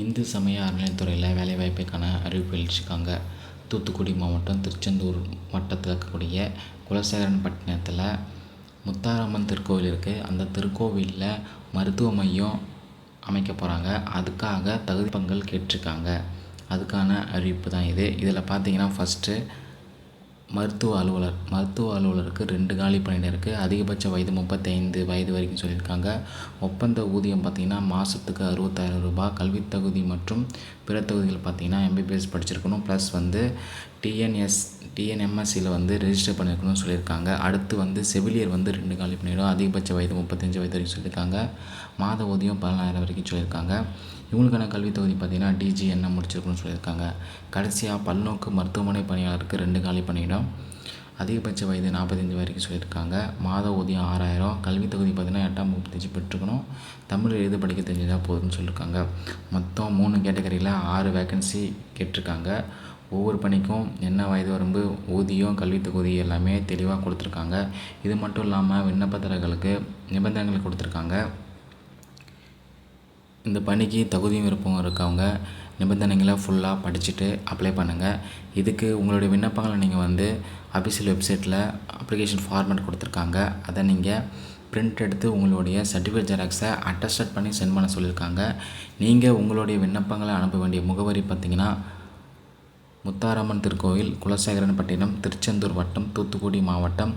இந்து சமய அறநிலையத்துறையில் வேலைவாய்ப்புக்கான அறிவிப்பு வெளியிட்டிருக்காங்க. தூத்துக்குடி மாவட்டம் திருச்செந்தூர் வட்டத்தில் இருக்கக்கூடிய குலசேகரன்பட்டினத்தில் முத்தாரம்மன் திருக்கோவில் இருக்குது அந்த திருக்கோவிலில் மருத்துவ மையம் அமைக்க போகிறாங்க அதுக்காக தகுதி பங்கள் கேட்டிருக்காங்க. அதுக்கான அறிவிப்பு தான் இது. இதில் பார்த்தீங்கன்னா ஃபஸ்ட்டு மருத்துவ அலுவலர் மருத்துவ அலுவலருக்கு ரெண்டு காலி பணியிடம் இருக்குது அதிகபட்ச வயது முப்பத்தைந்து வயது வரைக்கும் சொல்லியிருக்காங்க. ஒப்பந்த ஊதியம் பார்த்திங்கன்னா மாதத்துக்கு அறுபத்தாயிரம் ரூபாய். கல்வித் தகுதி மற்றும் பிற தகுதிகள் பார்த்திங்கன்னா எம்பிபிஎஸ் படிச்சிருக்கணும். ப்ளஸ் வந்து டிஎன்எஸ் டிஎன்எம்எஸ்சியில் வந்து ரெஜிஸ்டர் பண்ணியிருக்கணும்னு சொல்லியிருக்காங்க. அடுத்து வந்து செவிலியர் வந்து ரெண்டு காலி பணியிடம் அதிகபட்ச வயது முப்பத்தஞ்சு வயது வரைக்கும் சொல்லியிருக்காங்க. மாத ஊதியம் பதினாயிரம் வரைக்கும் சொல்லியிருக்காங்க. இவங்களுக்கான கல்வித் தொகுதி பார்த்திங்கன்னா டிஜி என்ன முடிச்சிருக்கணும்னு சொல்லியிருக்காங்க. கடைசியாக பல்நோக்கு மருத்துவமனை பணியாளருக்கு ரெண்டு காலி பணியிடம் அதிகபட்ச வயது நாற்பத்தஞ்சு வரைக்கும் சொல்லியிருக்காங்க. மாத ஊதியம் ஆறாயிரம். கல்வித் தொகுதி பார்த்திங்கன்னா எட்டாம் முப்பத்தஞ்சு பெற்றுக்கணும் தமிழ் எழுத படிக்க தெரிஞ்சுதான் போதும்னு சொல்லியிருக்காங்க. மொத்தம் மூணு கேட்டகரியில் ஆறு வேக்கன்சி கேட்டிருக்காங்க. ஒவ்வொரு பணிக்கும் என்ன வயது வரம்பு ஊதியம் கல்வித் தொகுதி எல்லாமே தெளிவாக கொடுத்துருக்காங்க. இது மட்டும் இல்லாமல் விண்ணப்பதாரர்களுக்கு நிபந்தனைகள் கொடுத்துருக்காங்க. இந்த பணிக்கு தகுதியும் விருப்பம் இருக்கவங்க நிபந்தனைகளை ஃபுல்லாக படிச்சுட்டு அப்ளை பண்ணுங்கள் இதுக்கு உங்களுடைய விண்ணப்பங்களை நீங்கள் வந்து அபிஷியல் வெப்சைட்டில் அப்ளிகேஷன் ஃபார்மேட் கொடுத்துருக்காங்க. அதை நீங்கள் பிரிண்ட் எடுத்து உங்களுடைய சர்டிஃபிகேட் ஜெராக்ஸை அட்டஸ்டட் பண்ணி சென்ட் பண்ண சொல்லியிருக்காங்க. நீங்கள் உங்களுடைய விண்ணப்பங்களை அனுப்ப வேண்டிய முகவரி பார்த்திங்கன்னா முத்தாரம்மன் திருக்கோயில் குலசேகரன்பட்டினம் திருச்செந்தூர் வட்டம் தூத்துக்குடி மாவட்டம்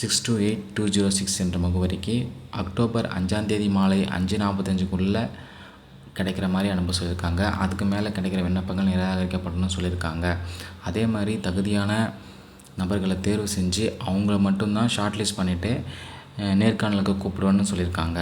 six two eight two zero six என்ற முகவரிக்கு அக்டோபர் அஞ்சாந்தேதி மாலை அஞ்சு நாற்பத்தஞ்சுக்குள்ளே கிடைக்கிற மாதிரி அனுப்ப சொல்லியிருக்காங்க. அதுக்கு மேலே கிடைக்கிற விண்ணப்பங்கள் நிராகரிக்கப்படணும்னு சொல்லியிருக்காங்க. அதே மாதிரி தகுதியான நபர்களை தேர்வு செஞ்சு அவங்கள மட்டும்தான் ஷார்ட் லிஸ்ட் பண்ணிவிட்டு நேர்காணலுக்கு கூப்பிடுவேன்னு சொல்லியிருக்காங்க.